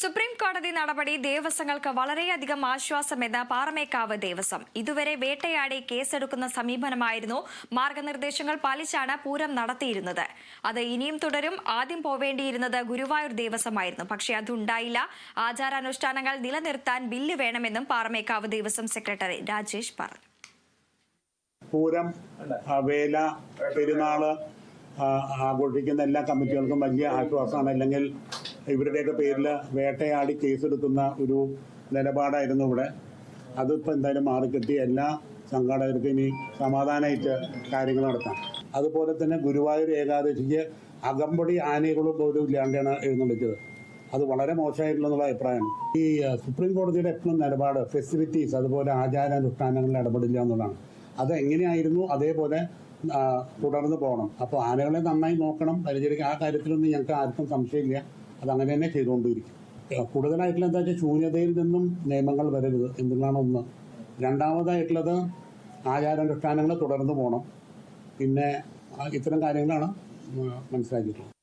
Supreme കോടതി നടപടി ദേവസ്വങ്ങൾക്ക് വളരെയധികം ആശ്വാസമെന്ന് പാറമേക്കാവ് ദേവസ്വം. ഇതുവരെ വേട്ടയാടി കേസെടുക്കുന്ന സമീപനമായിരുന്നു മാർഗനിർദ്ദേശങ്ങൾ പാലിച്ചാണ് പൂരം നടത്തിയിരുന്നത്. അത് ഇനിയും തുടരും. ആദ്യം പോവേണ്ടിയിരുന്നത് ഗുരുവായൂർ ദേവസ്വമായിരുന്നു. പക്ഷേ അതുണ്ടായില്ല. ആചാരാനുഷ്ഠാനങ്ങൾ നിലനിർത്താൻ ബില്ല് വേണമെന്നും പാറമേക്കാവ് ദേവസ്വം സെക്രട്ടറി രാജേഷ് പറഞ്ഞു. പൂരം പെരുന്നാൾ ആഘോഷിക്കുന്ന എല്ലാ കമ്മിറ്റികൾക്കും വലിയ ആശ്വാസമാണ്. അല്ലെങ്കിൽ ഇവരുടെയൊക്കെ പേരിൽ വേട്ടയാടി കേസെടുക്കുന്ന ഒരു നിലപാടായിരുന്നു ഇവിടെ. അതിപ്പോൾ എന്തായാലും മാറിക്കിട്ടി എല്ലാ സംഘാടകർക്കും ഇനി സമാധാനമായിട്ട് കാര്യങ്ങൾ നടത്താം. അതുപോലെ തന്നെ ഗുരുവായൂർ ഏകാദശിക്ക് അകമ്പടി ആനകളും പോലും ഇല്ലാണ്ടാണ് എഴുന്നള്ളിച്ചത്. അത് വളരെ മോശമായിട്ടുള്ള അഭിപ്രായം ഈ സുപ്രീം കോടതിയുടെ എപ്പോഴും നിലപാട് ഫെസിലിറ്റീസ് അതുപോലെ ആചാരാനുഷ്ഠാനങ്ങളിൽ ഇടപെടില്ല എന്നുള്ളതാണ്. അത് എങ്ങനെയായിരുന്നു അതേപോലെ തുടർന്ന് പോകണം. അപ്പോൾ ആനകളെ നന്നായി നോക്കണം. പരിചരിക്കുക ആ കാര്യത്തിലൊന്നും ഞങ്ങൾക്ക് ആർക്കും സംശയമില്ല. അത് അങ്ങനെ തന്നെ ചെയ്തുകൊണ്ടിരിക്കും. കൂടുതലായിട്ടുള്ള എന്താ വെച്ചാൽ ശൂന്യതയിൽ നിന്നും നിയമങ്ങൾ വരരുത് എന്നുള്ളതാണ് ഒന്ന്. രണ്ടാമതായിട്ടുള്ളത് ആചാരാനുഷ്ഠാനങ്ങൾ തുടർന്ന് പോകണം. പിന്നെ ഇത്തരം കാര്യങ്ങളാണ് മനസ്സിലാക്കിയിട്ടുള്ളത്.